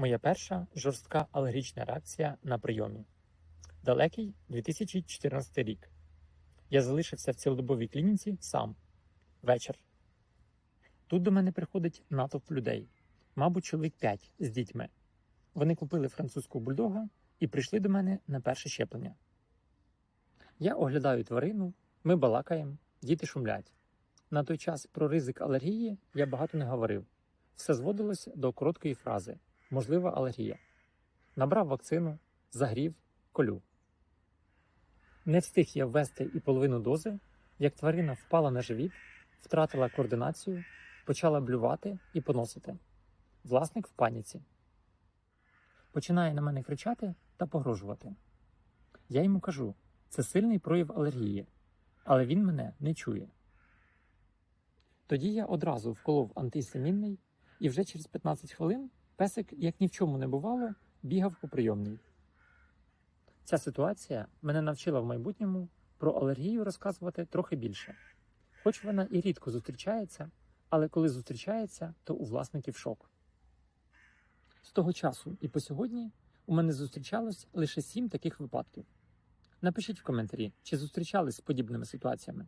Моя перша жорстка алергічна реакція на прийомі. Далекий 2014 рік. Я залишився в цілодобовій клініці сам. Вечір. Тут до мене приходить натовп людей, мабуть, чоловік 5 з дітьми. Вони купили французького бульдога і прийшли до мене на перше щеплення. Я оглядаю тварину, ми балакаємо, діти шумлять. На той час про ризик алергії я багато не говорив. Все зводилось до короткої фрази можлива алергія. Набрав вакцину, загрів, колю. Не встиг я ввести і половину дози, як тварина впала на живіт, втратила координацію, почала блювати і поносити. Власник в паніці. Починає на мене кричати та погрожувати. Я йому кажу, це сильний прояв алергії, але він мене не чує. Тоді я одразу вколов антисемінний, і вже через 15 хвилин песик, як ні в чому не бувало, бігав по прийомній. Ця ситуація мене навчила в майбутньому про алергію розказувати трохи більше. Хоч вона і рідко зустрічається, але коли зустрічається, то у власників шок. З того часу і по сьогодні у мене зустрічалось лише сім таких випадків. Напишіть в коментарі, чи зустрічались з подібними ситуаціями.